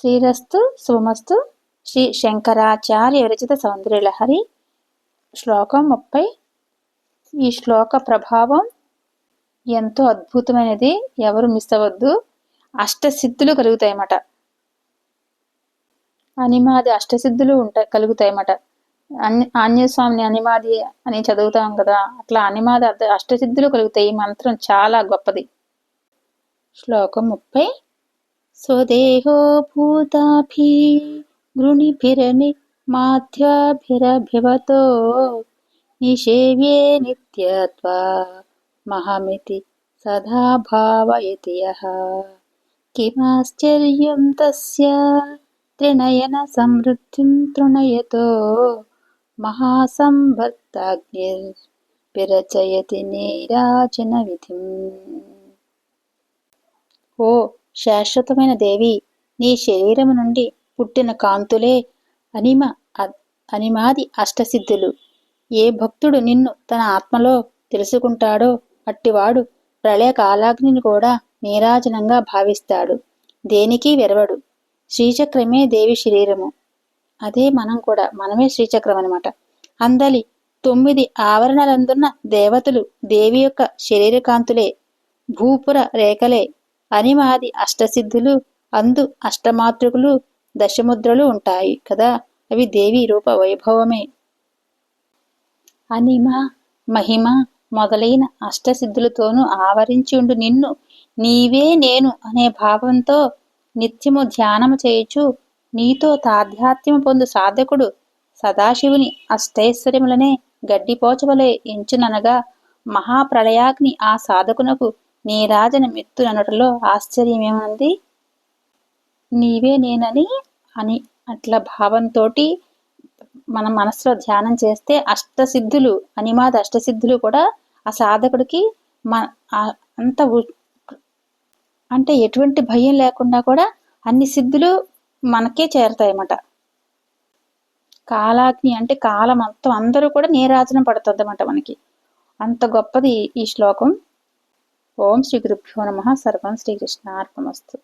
శ్రీరస్తు సోమస్తు శ్రీ శంకరాచార్య విరచిత సౌందర్యలహరి శ్లోకం ముప్పై. ఈ శ్లోక ప్రభావం ఎంతో అద్భుతమైనది. ఎవరు మిస్ అవ్వద్దు. అష్టసిద్ధులు కలుగుతాయన్నమాట. అనిమాది అష్టసిద్ధులు ఉంటాయి కలుగుతాయన్నమాట. ఆంజనేయస్వామిని అనిమాది అని చదువుతాం కదా అట్లా అనిమాది అష్టసిద్ధులు కలుగుతాయి. ఈ మంత్రం చాలా గొప్పది. శ్లోకం ముప్పై. స్వదేహో భూతాభి గృణిభిరని మాధ్యాభిరభివతో నిషేవ్యే నిత్యత్వా మహమితి సదా భావయతి యః కిమాశ్చర్యం తస్య త్రినయన సమృద్ధిం తృణయతో మహాసంభర్తాగ్నిర్విరచయతి నీరాజన విధిం ఓ శాశ్వతమైన దేవి నీ శరీరము నుండి పుట్టిన కాంతులే అనిమ అనిమాది అష్టసిద్ధులు. ఏ భక్తుడు నిన్ను తన ఆత్మలో తెలుసుకుంటాడో అట్టివాడు ప్రళయకాలాగ్నిని కూడా నీరాజనంగా భావిస్తాడు. దేనికి వెరవడు. శ్రీచక్రమే దేవి శరీరము. అదే మనం కూడా మనమే శ్రీచక్రం అనమాట అందలి తొమ్మిది ఆవరణలందున్న దేవతలు దేవి యొక్క శరీరకాంతులే. భూపుర రేఖలే. అనిమాది అష్టసిద్ధులు అందు అష్టమాతృకులు దశముద్రలు ఉంటాయి కదా అవి దేవి రూప వైభవమే. అనిమ మహిమ మొదలైన అష్టసిద్ధులతోనూ ఆవరించి ఉండు నిన్ను. నీవే నేను అనే భావంతో నిత్యము ధ్యానము చేయుచు నీతో తాధ్యాత్మ్యము పొందు సాధకుడు. సదాశివుని అష్టైశ్వర్యములనే గడ్డిపోచవలే ఎంచుననగా మహాప్రళయాగ్ని ఆ సాధకునకు నీ రాజన మెత్తుననుటలో ఆశ్చర్యమేమంది? నీవే నేనని అని అట్లా భావంతో మన మనసులో ధ్యానం చేస్తే అష్టసిద్ధులు అనిమాద అష్టసిద్ధులు కూడా ఆ సాధకుడికి మన అంత అంటే ఎటువంటి భయం లేకుండా కూడా అన్ని సిద్ధులు మనకే చేరతాయన్నమాట. కాలాగ్ని అంటే కాలం మొత్తం అందరూ కూడా నీరాజనం పడుతుంది అన్నమాట మనకి. అంత గొప్పది ఈ శ్లోకం. ఓం శ్రీ గురుభ్యో నమ. సర్వం శ్రీకృష్ణ శ్రీకృష్ణార్పణమస్తు